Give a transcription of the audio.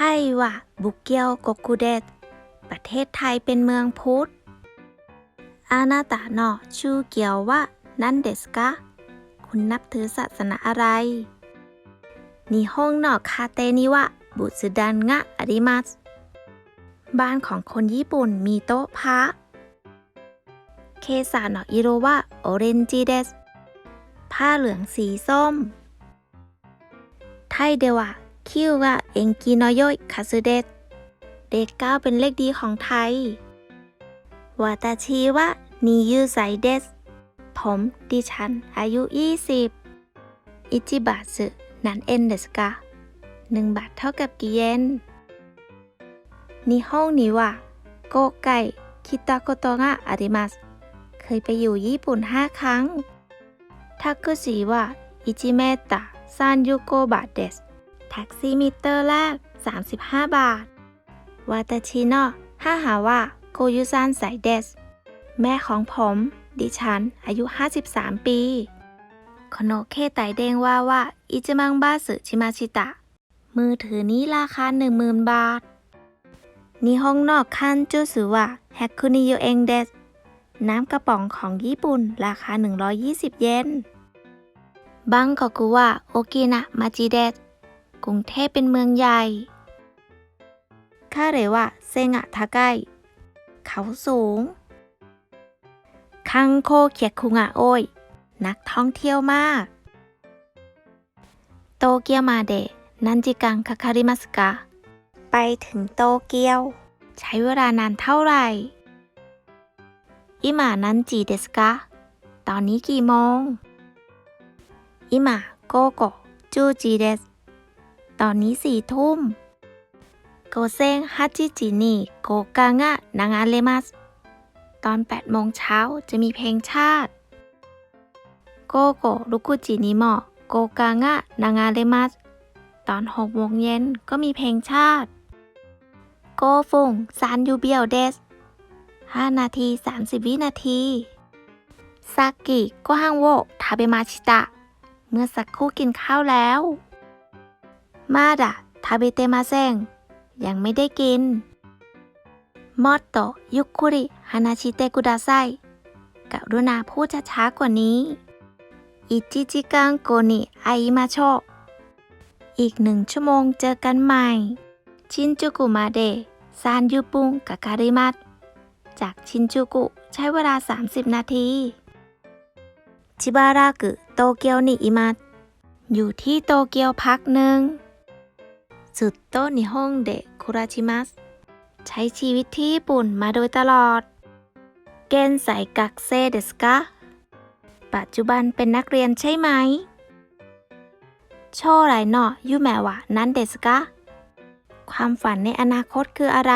ไทยวะบุกเกียวกกุเดะประเทศไทยเป็นเมืองพุทธอานาตะเนาชูเกียววะนันเดสกะคุณนับถือศาสนาอะไรนิฮงนาะคาเตนิวะบุสึดันงะอาริมัสบ้านของคนญี่ปุ่นมีโต๊ะพระเคสานาะอิโรวะโอเรนจิเดสผ้าเหลืองสีส้ม ไทยเดวะ คิวะเอนกิโนโยยคาสึเดสเลขเก้าเป็นเลขดีของไทยวาตาชิวะนิยูไซเดสผมดิฉัน อายุ 20 อิจิบะสึนันเอ็นเดสกะหนึ่งบาทเท่ากับกี่เยนนิฮงนิวะโกไกคิตาโกโตงะอาริมัสเคยไปอยู่ญี่ปุ่น 5 ครั้งทักกุชิวะอิจิเมตะซานยูโกบาเดส แท็กซี่มิเตอร์แรก 35 บาทวาตาชิโนะฮาฮาวะโกยุซันไซเดส แม่ของผม ดิฉัน อายุ 53 ปีโคโนเคไตเดงว่าว่า อิจิมังบาสึชิมาชิตะ มือถือนี้ราคา 10,000 บาทนิฮงนอกคันจูสึวะแฮกคุนิโยเองเดสน้ำกระป๋องของญี่ปุ่น ราคา 120 เยนบังกอกุวะโอกินะมาจิเดส รุงเทพเป็นเมืองใหญ่คาเรวะเซงะทาไกเขาสูง คังโคเคียคุงะโอยนักท่องเที่ยวมาก โตเกียวมาเดะนันจิกังคาคาริมัสกะ ไปถึงโตเกียว ใช้เวลานานเท่าไหร่ อิมานันจิเดสกะ ตอนนี้กี่โมง อิมาโกโกจูจิเดส ตอนนี้สี่ทุ่มโกเซงฮัจิจินิโกกางะนางาเลมัสตอน8โมงเช้าจะมีเพลงชาติโกโกรุกุจินิโมะโกกางะนางาเลมัสตอน6โมงเย็นก็มีเพลงชาติโกฟงซานยูเบียวเดส5นาที 30 วินาทีซากิโกฮังโวทาเบมาชิตะ เมื่อสักครู่กินข้าวแล้ว มาดะทาเบเตมาเซงยังไม่ได้กินมอตโตยุคุริฮานาชิเตกุดาไซกรุณาพูดช้าๆกว่านี้อิจิจิกังโกนิไอมาโชอีกหนึ่งชั่วโมงเจอกันใหม่ ชินจูกุมาเดะซานยูปุงกะการิมัตจากชินจูกุใช้เวลา 30 นาที ชิบารากุโตเกียวนิอิมัตอยู่ที่โตเกียวพักหนึ่ง สุดโตนิฮงเดะคุราชิมัสใช้ชีวิตที่ญี่ปุ่นมาโดยตลอด เกนไซกักเซเดสกะปัจจุบันเป็นนักเรียนใช่ไหม โชไรเนาะยูแมวะนั้นเดสกะความฝันในอนาคตคืออะไร